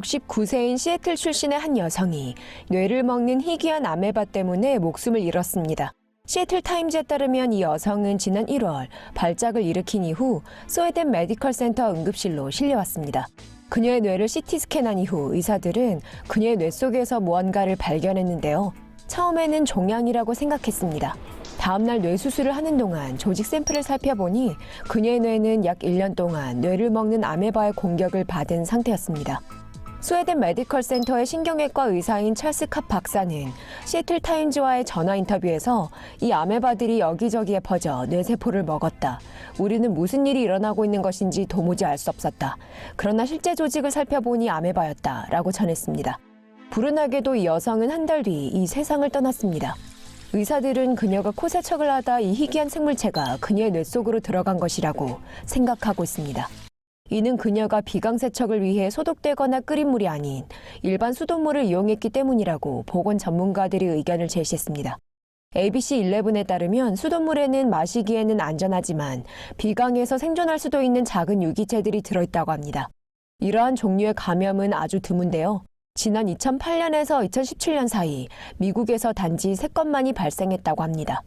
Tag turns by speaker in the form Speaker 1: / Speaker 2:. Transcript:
Speaker 1: 69세인 시애틀 출신의 한 여성이 뇌를 먹는 희귀한 아메바 때문에 목숨을 잃었습니다. 시애틀 타임즈에 따르면 이 여성은 지난 1월 발작을 일으킨 이후 소에덴 메디컬 센터 응급실로 실려왔습니다. 그녀의 뇌를 CT 스캔한 이후 의사들은 그녀의 뇌 속에서 무언가를 발견했는데요. 처음에는 종양이라고 생각했습니다. 다음날 뇌 수술을 하는 동안 조직 샘플을 살펴보니 그녀의 뇌는 약 1년 동안 뇌를 먹는 아메바의 공격을 받은 상태였습니다. 스웨덴 메디컬 센터의 신경외과 의사인 찰스 캅 박사는 시애틀 타임즈와의 전화 인터뷰에서 이 아메바들이 여기저기에 퍼져 뇌세포를 먹었다. 우리는 무슨 일이 일어나고 있는 것인지 도무지 알 수 없었다. 그러나 실제 조직을 살펴보니 아메바였다. 라고 전했습니다. 불운하게도 이 여성은 한 달 뒤 이 세상을 떠났습니다. 의사들은 그녀가 코세척을 하다 이 희귀한 생물체가 그녀의 뇌 속으로 들어간 것이라고 생각하고 있습니다. 이는 그녀가 비강 세척을 위해 소독되거나 끓인 물이 아닌 일반 수돗물을 이용했기 때문이라고 보건 전문가들이 의견을 제시했습니다. ABC11에 따르면 수돗물에는 마시기에는 안전하지만 비강에서 생존할 수도 있는 작은 유기체들이 들어있다고 합니다. 이러한 종류의 감염은 아주 드문데요. 지난 2008년에서 2017년 사이 미국에서 단지 3건만이 발생했다고 합니다.